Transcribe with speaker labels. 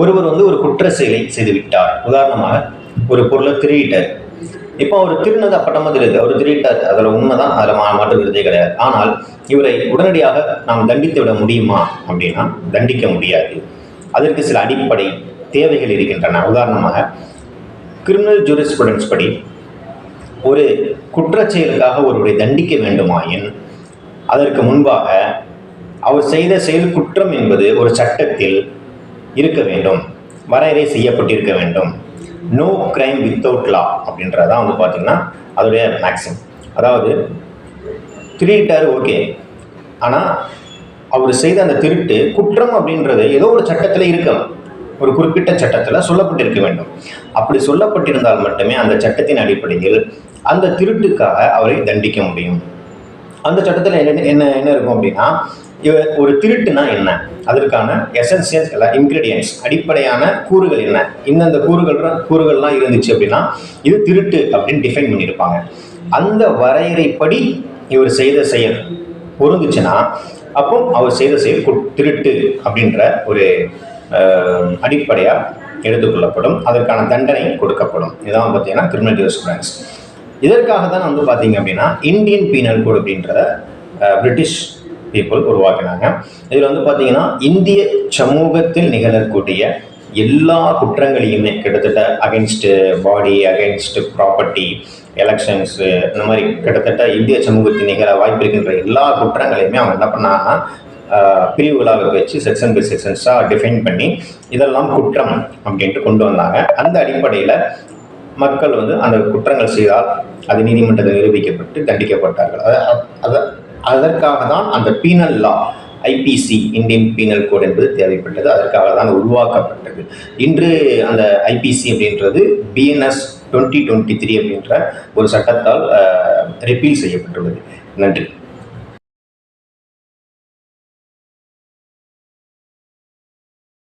Speaker 1: ஒருவர் வந்து ஒரு குற்ற செயலை செய்துவிட்டார். உதாரணமாக ஒரு பொருளை திருடிட்டார். இப்போ அவர் திருநது அப்பட்டமாக தெரியுது. அவர் திருட்டார் அதில் உண்மைதான். அதில் மா மாற்று கிடையாது. ஆனால் இவரை உடனடியாக நாம் தண்டித்து விட முடியுமா அப்படின்னா தண்டிக்க முடியாது. அதற்கு சில அடிப்படை தேவைகள் இருக்கின்றன. உதாரணமாக கிரிமினல் ஜூரிஸ்பிரூடன்ஸ் படி ஒரு குற்றச்செயலுக்காக ஒருவரை தண்டிக்க வேண்டுமாயின் அதற்கு முன்பாக அவர் செய்த செயல் குற்றம் என்பது ஒரு சட்டத்தில் இருக்க வேண்டும். வரையறை செய்யப்பட்டிருக்க வேண்டும். நோ கிரைம் வித்தவுட் லா அப்படின்றதான் வந்து பார்த்தீங்கன்னா அதோடைய மேக்ஸிமம் அதாவது திருட்டார் ஓகே ஆனால் அவர் செய்த அந்த திருட்டு குற்றம் அப்படின்றது ஏதோ ஒரு சட்டத்தில் இருக்கணும் ஒரு குறிப்பிட்ட சட்டத்தில் சொல்லப்பட்டிருக்க வேண்டும். அப்படி சொல்லப்பட்டிருந்தால் மட்டுமே அந்த சட்டத்தின் அடிப்படையில் அந்த திருட்டுக்காக அவரை தண்டிக்க முடியும். அந்த சட்டத்தில் என்ன என்ன என்ன இருக்கும் அப்படின்னா இவ ஒரு திருட்டுனா என்ன? அதற்கான எசன்சியல்ஸ் எல்லாம் இன்க்ரீடியன்ஸ் அடிப்படையான கூறுகள் என்ன? இந்தந்த கூறுகள் கூறுகள்லாம் இருந்துச்சு அப்படின்னா இது திருட்டு அப்படின்னு டிஃபைன் பண்ணியிருப்பாங்க. அந்த வரையறைப்படி இவர் செய்த செயல் பொருந்துச்சுன்னா அப்போ அவர் செய்த செயல் திருட்டு அப்படின்ற ஒரு அடிப்படையாக எடுத்துக்கொள்ளப்படும். அதற்கான தண்டனை கொடுக்கப்படும். இதான் பார்த்தீங்கன்னா கிரிமினல் ஜூரிஸ்பிரன்ஸ் இதற்காக தான் வந்து பார்த்தீங்க அப்படின்னா இந்தியன் பீனல் கோட் அப்படின்றத பிரிட்டிஷ் பீப்புள் உருவாக்கினாங்க. இதில் வந்து பார்த்தீங்கன்னா இந்திய சமூகத்தில் நிகழக்கூடிய எல்லா குற்றங்களையுமே கிட்டத்தட்ட against body against property elections இந்த மாதிரி கிட்டத்தட்ட இந்திய சமூகத்தில் நிகழ வாய்ப்பு இருக்கின்ற எல்லா குற்றங்களையுமே அவங்க என்ன பண்ணாங்கன்னா பிரிவுகளாக வச்சு செக்ஷன் பை செக்ஷன்ஸாக டிஃபைன் பண்ணி இதெல்லாம் குற்றம் அப்படின்ட்டு கொண்டு வந்தாங்க. அந்த அடிப்படையில் மக்கள் வந்து அந்த குற்றங்கள் செய்தால் அது நீதிமன்றத்தில் நிரூபிக்கப்பட்டு தண்டிக்கப்பட்டார்கள். அதை அதை அதற்காக தான் அந்த penal law IPC Indian penal code என்பது தேவைப்பட்டது. அதற்காக தான் உருவாக்கப்பட்டது. இன்று அந்த ஐபிசி அப்படின்றது பிஎன்எஸ் டுவெண்ட்டி டுவெண்ட்டி த்ரீ அப்படின்ற ஒரு சட்டத்தால் ரிப்பீல் செய்யப்பட்டுள்ளது. நன்றி.